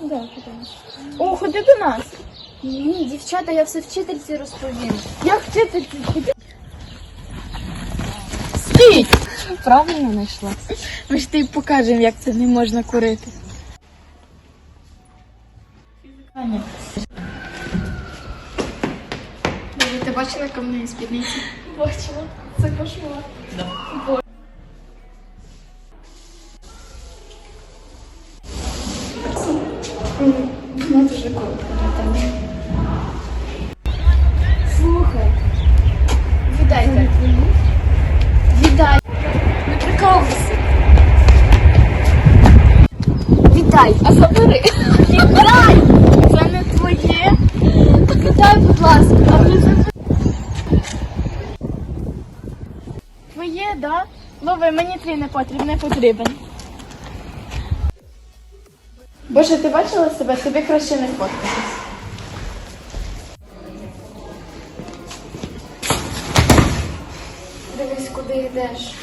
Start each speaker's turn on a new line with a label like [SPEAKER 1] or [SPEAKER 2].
[SPEAKER 1] Да. О, ходи до нас.
[SPEAKER 2] Ні, дівчата, я все вчительці розповім.
[SPEAKER 1] Як вчительці? Стій!
[SPEAKER 2] Правильно знайшла.
[SPEAKER 1] Ми ж тобі покажемо, як це не можна курити.
[SPEAKER 2] Ти бачила кам'яні спідниці?
[SPEAKER 1] Бачила. Це кошмар.
[SPEAKER 2] Вона дуже коротка для тебе. Слухай. Віддайте. Віддай. Не прикалуйся. Віддай.
[SPEAKER 1] А забери.
[SPEAKER 2] Віддай!
[SPEAKER 1] Це не твоє.
[SPEAKER 2] Віддай, будь ласка.
[SPEAKER 1] А вже забери. Твоє, да? Лови, мені твій не потрібен, не потрібен. Боже, ти бачила себе? Тобі краще не фоткатись.
[SPEAKER 2] Дивись, куди йдеш.